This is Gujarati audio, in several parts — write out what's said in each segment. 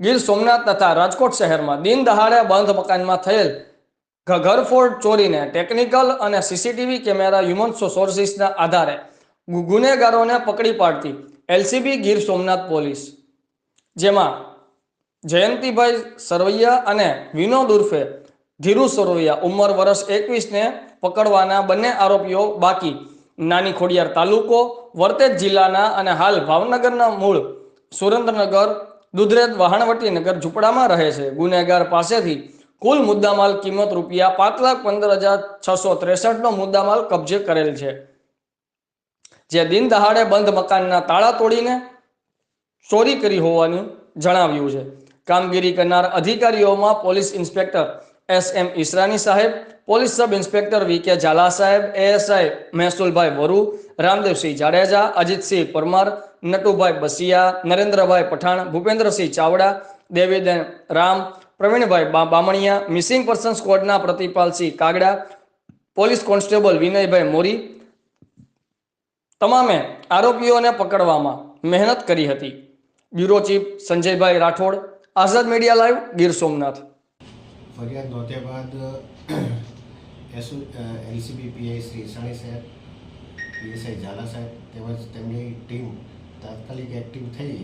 ગીર સોમનાથ તથા રાજકોટ શહેરમાં દિન દહાડે બંધ મકાનમાં થયેલ ઘરફોડ ચોરીને ટેકનિકલ અને સીસીટીવી કેમેરા હ્યુમન સોર્સિસના આધારે ગુનેગારોને પકડી પાડતી એલસીબી ગીર સોમનાથ પોલીસ. જેમાં જયંતિભાઈ સરવૈયા અને વિનોદ ઉર્ફે ધીરુ સરવૈયા ઉંમર વર્ષ એકવીસને પકડવાના બંને આરોપીઓ બાકી. નાની ખોડિયાર તાલુકો, વર્તેજ જિલ્લાના અને હાલ ભાવનગરના મૂળ સુરેન્દ્રનગર દુધરેજ વહાણવટી નગર ઝૂંપડામાં રહે છે. ગુનેગાર પાસેથી કુલ મુદ્દામાલ કિંમત રૂપિયા પાંચ લાખ પંદર હજાર છસો ત્રેસઠનો મુદ્દામાલ કબજે કરેલ છે. જે દિન દહાડે બંધ મકાનના તાળા તોડીને ચોરી કરી હોવાનું જણાવ્યું છે. કામગીરી કરનાર અધિકારીઓમાં police inspector S M Ishrani સાહેબ, police sub inspector V K Jhala સાહેબ, ASI Mahesulbhai Varu, Ramdevsinh Jadeja, Ajitsinh Parmar, Natubhai Basiya, Narendrabhai Pathan, Bhupendrasinh Chavda, Deviden Ram, Pravinbhai Bamaniya, missing person સ્ક્વોડના Pratipalsinh કાગડા, પોલીસ કોન્સ્ટેબલ વિનયભાઈ મોરી, તમામે આરોપીઓને પકડવામાં મહેનત કરી હતી. Bureau chief Sanjaybhai Rathod, Azad media live, Gir Somnath. ફરિયાદ નોંધ્યા બાદ એસુ એલસીબી પીઆઈ શ્રી ઈસાણી સાહેબ, પીએસઆઈ ઝાલા સાહેબ તેમજ તેમની ટીમ તાત્કાલિક એક્ટિવ થઈ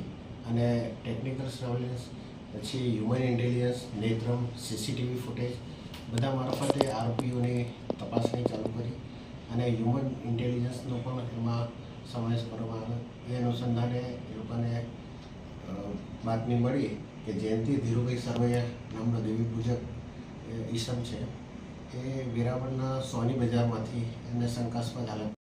અને ટેકનિકલ સર્વેલન્સ, પછી human intelligence, Netram, CCTV footage બધા મારફતે આરોપીઓની તપાસણી ચાલુ કરી અને હ્યુમન ઇન્ટેલિજન્સનો પણ એમાં સમાવેશ કરવામાં આવ્યો. એ અનુસંધાને એ લોકોને બાતમી મળી કે જયંતિ ધીરુભાઈ સરવૈયા નામનો દેવી પૂજક ઈસમ છે. એ વેરાવળના સોની બજારમાંથી એમને શંકાસ્પદ હાલત